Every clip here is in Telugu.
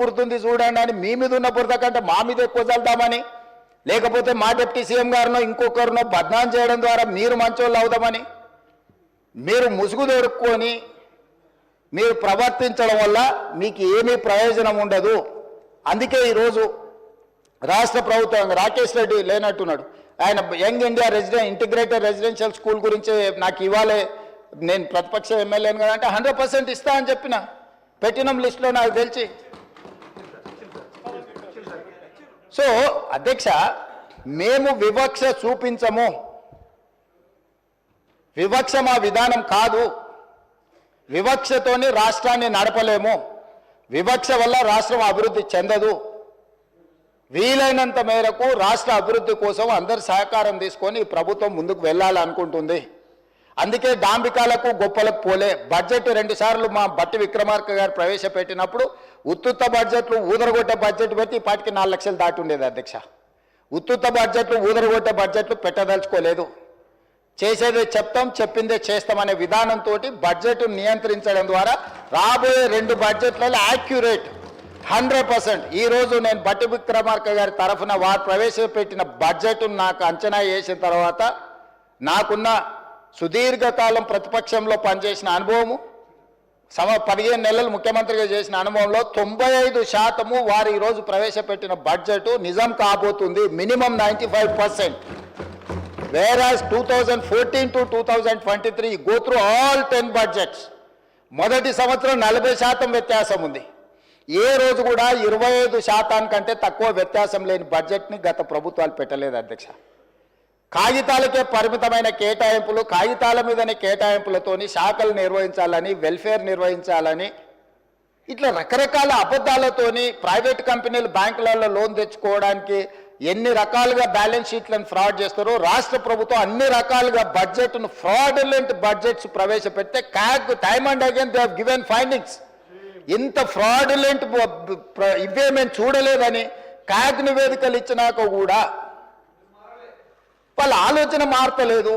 పుడుతుంది చూడండి అని మీ మీద ఉన్న బురద కంటే మా మీద ఎక్కువ చల్దామని లేకపోతే మా డిప్యూటీ సీఎం గారినో ఇంకొకరినో బద్నాం చేయడం ద్వారా మీరు మంచోళ్ళు అవుదామని. మీరు ముసుగు దొరుక్కొని మీరు ప్రవర్తించడం వల్ల మీకు ఏమీ ప్రయోజనం ఉండదు. అందుకే ఈరోజు రాష్ట్ర ప్రభుత్వం రాకేష్ రెడ్డి లేనట్టున్నాడు. ఆయన young India residential integrated residential school గురించి నాకు ఇవ్వాలి నేను ప్రతిపక్ష ఎమ్మెల్యేను కదా అంటే హండ్రెడ్ పర్సెంట్ ఇస్తా అని చెప్పిన. పెట్టినం లిస్టులో నాకు తెలిసి. సో అధ్యక్ష మేము వివక్ష చూపించము. వివక్ష మా విధానం కాదు. వివక్షతోని రాష్ట్రాన్ని నడపలేము. వివక్ష వల్ల రాష్ట్రం అభివృద్ధి చెందదు. వీలైనంత మేరకు రాష్ట్ర అభివృద్ధి కోసం అందరి సహకారం తీసుకొని ప్రభుత్వం ముందుకు వెళ్ళాలనుకుంటుంది. అందుకే డాంబికాలకు గొప్పలకు పోలే. బడ్జెట్ రెండుసార్లు మా బట్టి విక్రమార్క గారు ప్రవేశపెట్టినప్పుడు ఉత్తుత్త బడ్జెట్లు ఊదరగొట్టే బడ్జెట్ పెట్టి ఇప్పటికి నాలుగు లక్షలు దాటి ఉండేది అధ్యక్ష. ఉత్తుత్త బడ్జెట్లు ఊదరగొట్టే బడ్జెట్లు పెట్టదలుచుకోలేదు. చేసేదే చెప్తాం చెప్పిందే చేస్తామనే విధానంతో బడ్జెట్ నియంత్రించడం ద్వారా రాబోయే రెండు బడ్జెట్లలో యాక్యురేట్ హండ్రెడ్ పర్సెంట్. ఈరోజు నేను బట్టి విక్రమార్క గారి తరఫున వారు ప్రవేశపెట్టిన బడ్జెట్ నాకు అంచనా వేసిన తర్వాత నాకున్న సుదీర్ఘకాలం ప్రతిపక్షంలో పనిచేసిన అనుభవము సమ పదిహేను నెలలు ముఖ్యమంత్రిగా చేసిన అనుభవంలో తొంభై ఐదు శాతము వారు ఈరోజు ప్రవేశపెట్టిన బడ్జెట్ నిజం కాబోతుంది. Minimum ninety five percent. Average two thousand fourteen to two thousand twenty three go through all ten budgets మొదటి సంవత్సరం నలభై శాతం వ్యత్యాసం ఉంది. ఏ రోజు కూడా ఇరవై ఐదు శాతానికంటే తక్కువ వ్యత్యాసం లేని బడ్జెట్ని గత ప్రభుత్వాలు పెట్టలేదు అధ్యక్ష. కాగితాలకే పరిమితమైన కేటాయింపులు కాగితాల మీదనే కేటాయింపులతోని శాఖలు నిర్వహించాలని వెల్ఫేర్ నిర్వహించాలని ఇట్లా రకరకాల అబద్ధాలతోని ప్రైవేట్ కంపెనీలు బ్యాంకులలో లోన్ తెచ్చుకోవడానికి ఎన్ని రకాలుగా బ్యాలెన్స్ షీట్లను ఫ్రాడ్ చేస్తారో రాష్ట్ర ప్రభుత్వం అన్ని రకాలుగా బడ్జెట్ను fraudulent budgets ప్రవేశపెడితే CAG time and again they given findings. ఇంత ఫ్రాడులెంట్ ఇవే మేము చూడలేదని క్యాగ్ నివేదికలు ఇచ్చినాక కూడా వాళ్ళ ఆలోచన మారతలేదు.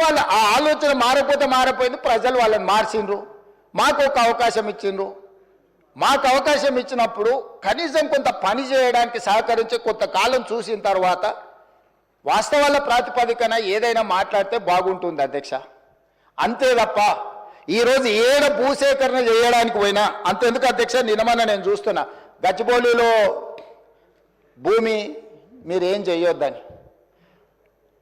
వాళ్ళ ఆ ఆలోచన మారకపోతే మారిపోయింది ప్రజలు వాళ్ళని మార్చిండ్రు. మాకు ఒక అవకాశం ఇచ్చిండ్రు. మాకు అవకాశం ఇచ్చినప్పుడు కనీసం కొంత పని చేయడానికి సహకరించి కొంతకాలం చూసిన తర్వాత వాస్తవాల ప్రాతిపదికన ఏదైనా మాట్లాడితే బాగుంటుంది అధ్యక్ష. అంతే తప్ప ఈరోజు ఏడ భూసేకరణ చేయడానికి పోయినా అంతెందుకు అధ్యక్ష నినమన్న నేను చూస్తున్నా గచ్చిబౌలిలో భూమి మీరేం చేయొద్దని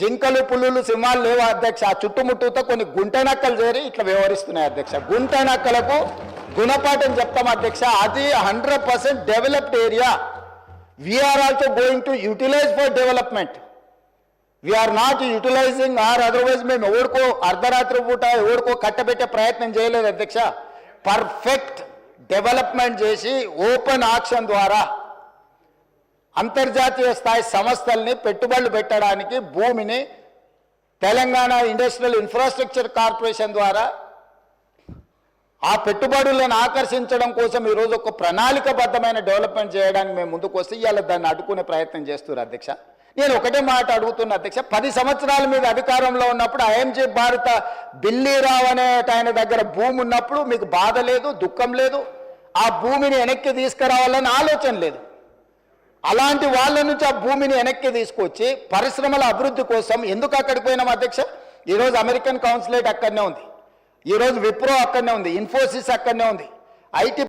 జింకలు పులులు సింహాలు లేవు అధ్యక్ష? ఆ చుట్టుముట్టుతో కొన్ని గుంటనక్కలు చేరి ఇట్లా వ్యవహరిస్తున్నాయి అధ్యక్ష. గుంటనక్కలకు గుణపాఠం చెప్తాం అధ్యక్ష. అది hundred percent developed area. We're also going to utilize for development we're not utilizing or otherwise మేము ఎవరికో అర్ధరాత్రి పూట ఎవరికో కట్టబెట్టే ప్రయత్నం చేయలేదు అధ్యక్ష. పర్ఫెక్ట్ డెవలప్మెంట్ చేసి ఓపెన్ ఆక్షన్ ద్వారా అంతర్జాతీయ స్థాయి సంస్థల్ని పెట్టుబడులు పెట్టడానికి భూమిని తెలంగాణ ఇండస్ట్రియల్ ఇన్ఫ్రాస్ట్రక్చర్ కార్పొరేషన్ ద్వారా ఆ పెట్టుబడులను ఆకర్షించడం కోసం ఈరోజు ఒక ప్రణాళికబద్ధమైన డెవలప్మెంట్ చేయడానికి మేము ముందుకు వస్తే ఇవాళ దాన్ని అడ్డుకునే ప్రయత్నం చేస్తున్నారు అధ్యక్ష. నేను ఒకటే మాట అడుగుతున్న అధ్యక్ష పది సంవత్సరాల మీద అధికారంలో ఉన్నప్పుడు ఐఎంజీ భారత బిల్లీరావు అనే ఆయన దగ్గర భూమి ఉన్నప్పుడు మీకు బాధ లేదు దుఃఖం లేదు. ఆ భూమిని వెనక్కి తీసుకురావాలని ఆలోచన లేదు. అలాంటి వాళ్ళ నుంచి ఆ భూమిని వెనక్కి తీసుకొచ్చి పరిశ్రమల అభివృద్ధి కోసం ఎందుకు అక్కడికి పోయినాం అధ్యక్ష? ఈరోజు అమెరికన్ కౌన్సిలేట్ అక్కడనే ఉంది. ఈరోజు విప్రో అక్కడనే ఉంది. ఇన్ఫోసిస్ అక్కడనే ఉంది. ఐటీ